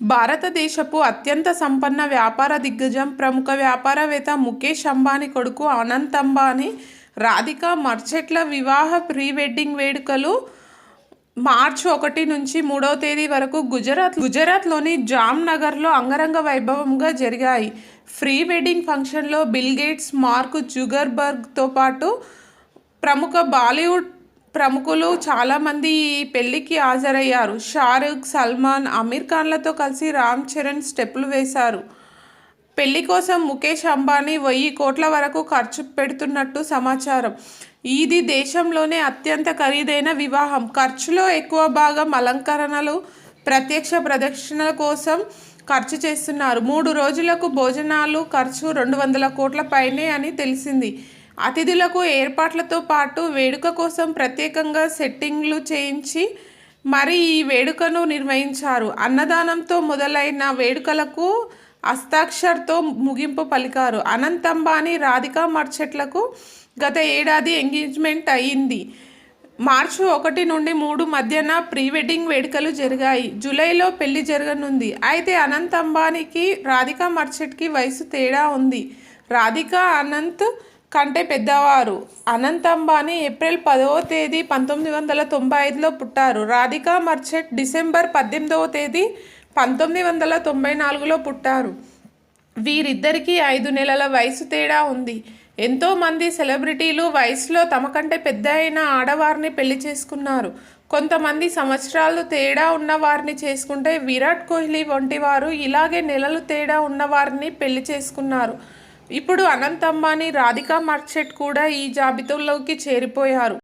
భారతదేశపు అత్యంత సంపన్న వ్యాపార దిగ్గజం ప్రముఖ వ్యాపారవేత్త ముఖేష్ అంబానీ కొడుకు అనంత్ అంబానీ రాధిక మర్చెట్ల వివాహ ప్రీ వెడ్డింగ్ వేడుకలు మార్చి ఒకటి నుంచి మూడవ తేదీ వరకు గుజరాత్ గుజరాత్లోని జామ్నగర్లో అంగరంగ వైభవంగా జరిగాయి. ప్రీ వెడ్డింగ్ ఫంక్షన్లో బిల్ గేట్స్ మార్క్ జుగర్బర్గ్తో పాటు ప్రముఖ బాలీవుడ్ ప్రముఖులు చాలామంది ఈ పెళ్ళికి హాజరయ్యారు. షారుఖ్ సల్మాన్ అమీర్ ఖాన్లతో కలిసి రామ్ చరణ్ స్టెప్పులు వేశారు. పెళ్ళి కోసం ముఖేష్ అంబానీ వెయ్యి కోట్ల వరకు ఖర్చు పెడుతున్నట్టు సమాచారం. ఇది దేశంలోనే అత్యంత ఖరీదైన వివాహం. ఖర్చులో ఎక్కువ భాగం అలంకరణలు ప్రత్యక్ష ప్రదక్షిణల కోసం ఖర్చు చేస్తున్నారు. మూడు రోజులకు భోజనాలు ఖర్చు రెండు వందల కోట్ల పైనే అని తెలిసింది. అతిథులకు ఏర్పాట్లతో పాటు వేడుక కోసం ప్రత్యేకంగా సెట్టింగ్లు చేయించి మరి ఈ వేడుకను నిర్వహించారు. అన్నదానంతో మొదలైన వేడుకలకు హస్తాక్షర్తో ముగింపు పలికారు. అనంత్ అంబానీ రాధికా మర్చెట్లకు గత ఏడాది ఎంగేజ్మెంట్ అయ్యింది మార్చి ఒకటి నుండి మూడు మధ్యన ప్రీ వెడ్డింగ్ వేడుకలు జరిగాయి. జూలైలో పెళ్ళి జరగనుంది. అయితే అనంత్ అంబానీకి రాధికా మర్చెట్కి వయసు తేడా ఉంది. రాధికా అనంత్ కంటే పెద్దవారు. అనంతంబాని అంబానీ ఏప్రిల్ పదవ తేదీ పంతొమ్మిది వందల తొంభై ఐదులో పుట్టారు. రాధికా మర్చెట్ డిసెంబర్ పద్దెనిమిదవ తేదీ పంతొమ్మిది వందల తొంభై నాలుగులో పుట్టారు. వీరిద్దరికీ ఐదు నెలల వయసు తేడా ఉంది. ఎంతోమంది సెలబ్రిటీలు వయసులో తమ కంటే పెద్ద అయిన ఆడవారిని పెళ్ళి చేసుకున్నారు. కొంతమంది సంవత్సరాలు తేడా ఉన్నవారిని చేసుకుంటే విరాట్ కోహ్లీ వంటి వారు ఇలాగే నెలలు తేడా ఉన్నవారిని పెళ్ళి చేసుకున్నారు. ఇప్పుడు అనంత్ అంబానీ రాధికా మర్చెట్ కూడా ఈ జాబితాలోకి చేరిపోయారు.